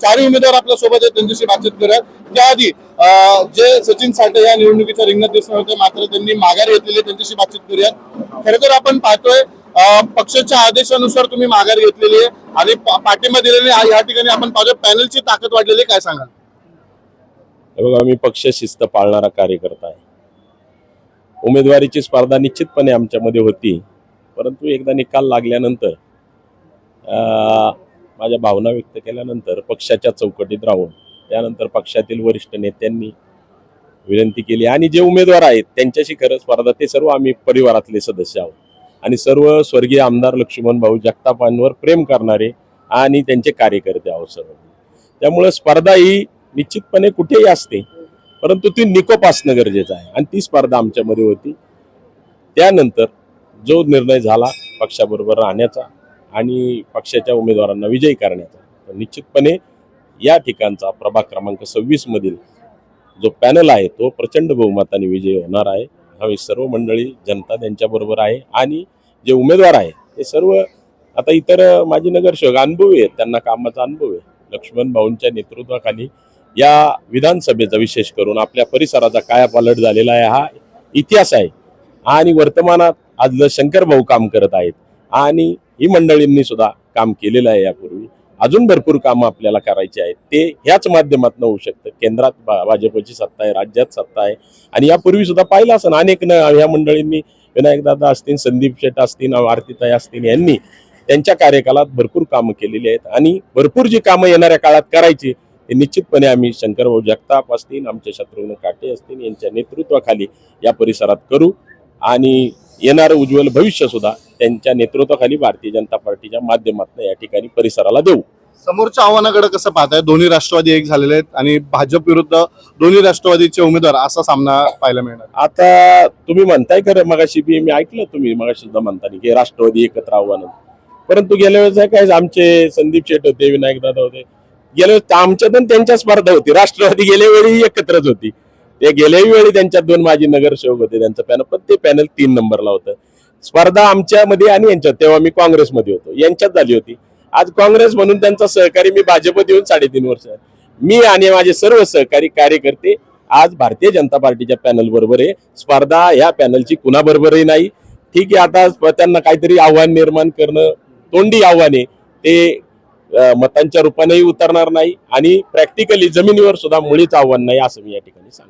चारही उमेदवार आपल्यासोबत आहेत त्यांच्याशी बातचीत करूयात त्याआधी जे सचिन साठे या निवडणुकीच्या रिंगणात दिसणार होते मात्र त्यांनी माघार घेतलेली त्यांच्याशी बातचीत करूयात खरं तर आपण पाहतोय पक्षाच्या आदेशानुसार तुम्ही माघार घेतलेली आहे आणि पा- पाठिंबा दिलेली आहे. या ठिकाणी आपण पाहतोय पॅनलची ताकद वाढलेली आहे. काय सांगाल हे बघा मी पक्ष शिस्त पाळणारा कार्यकर्ता आहे उमेदवारीची स्पर्धा निश्चितपणे आमच्यामध्ये होती परंतु एकदा निकाल लागल्यानंतर माझ्या भावना व्यक्त केल्यानंतर पक्षाच्या चौकटीत राहून त्यानंतर पक्षातील वरिष्ठ नेत्यांनी विनंती केली. आणि जे उमेदवार आहेत त्यांच्याशी खरं स्पर्धा ते सर्व आम्ही परिवारातले सदस्य आहोत. आणि सर्व स्वर्गीय आमदार लक्ष्मण भाऊ जगतापांवर प्रेम करणारे आणि त्यांचे कार्यकर्ते आहोत सर्व. त्यामुळे स्पर्धा ही निश्चितपणे कुठेही असते परंतु ती निकोप असणं गरजेचं आहे. आणि ती स्पर्धा आमच्यामध्ये होती. त्यानंतर जो निर्णय झाला पक्षाबरोबर राहण्याचा आणि पक्षाच्या उमेदवारांना विजयी करण्याचा निश्चितपणे या ठिकाणचा प्रभाग क्रमांक सव्वीस मधील जो पॅनल आहे तो प्रचंड बहुमताने विजयी होणार आहे. आम्ही सर्व मंडळी जनता त्यांच्याबरोबर आहे आणि जे उमेदवार आहे ते सर्व आता इतर माजी नगरसेवक अनुभवी आहेत. त्यांना कामाचा अनुभव आहे. लक्ष्मण भाऊंच्या नेतृत्वाखाली या विधानसभेचा विशेष करून आपल्या परिसराचा कायापालट झालेला आहे. हा इतिहास आहे. आणि वर्तमानात आज शंकर भाऊ काम करत आहेत. आणि ही मंडळींनी सुद्धा काम केलेलं आहे यापूर्वी. अजून भरपूर कामं आपल्याला करायची आहेत. ते ह्याच माध्यमातून होऊ शकतं. केंद्रात भा- भाजपची सत्ता आहे राज्यात सत्ता आहे. आणि यापूर्वी सुद्धा पाहिलं असं अनेक न ह्या मंडळींनी विनायकदादा असतील संदीप शेट असतील आरतीताई असतील यांनी त्यांच्या कार्यकालात भरपूर कामं केलेली आहेत. आणि भरपूर जी कामं येणाऱ्या काळात करायची ते निश्चितपणे आम्ही शंकरभाऊ जगताप असतील आमचे शत्रुघ्न काटे असतील यांच्या नेतृत्वाखाली या परिसरात करू. आणि येणारं उज्ज्वल भविष्य सुद्धा त्यांच्या नेतृत्वाखाली भारतीय जनता पार्टीच्या माध्यमातून या ठिकाणी परिसराला देऊ. समोरच्या आव्हानाकडे कसं पाहताय? दोन्ही राष्ट्रवादी एक झालेले आहेत आणि भाजप विरुद्ध दोन्ही राष्ट्रवादीचे उमेदवार असा सामना पाहायला मिळणार. आता तुम्ही म्हणताय खरं मगाशी बी मी ऐकलं तुम्ही मगाशी सुद्धा म्हणताना की राष्ट्रवादी एकत्र आव्हानं परंतु गेल्या वेळेस काय आमचे संदीप शेट होते विनायक दादा होते. गेल्या वेळेस आमच्यात आणि त्यांच्या स्पर्धा होती. राष्ट्रवादी गेल्या वेळी एकत्रच होती. ते गेल्याही वेळी त्यांच्यात दोन माजी नगरसेवक होते त्यांचं पॅनल पण ते पॅनल तीन नंबरला होतं. स्पर्धा आमच्यामध्ये आणि यांच्यात तेव्हा मी काँग्रेसमध्ये होतो. यांच्यात झाली होती. आज काँग्रेस म्हणून त्यांचा सहकारी मी भाजपत येऊन साडेतीन वर्ष मी आणि माझे सर्व सहकारी कार्यकर्ते आज भारतीय जनता पार्टीच्या पॅनल बरोबर आहे. स्पर्धा या पॅनलची कुणाबरोबरही नाही. ठीक आहे आता प- त्यांना काहीतरी आव्हान निर्माण करणं तोंडी आव्हाने ते मतांच्या रूपानेही उतरणार नाही आणि प्रॅक्टिकली जमिनीवर सुद्धा मुळीच आव्हान नाही असं मी या ठिकाणी सांगतो.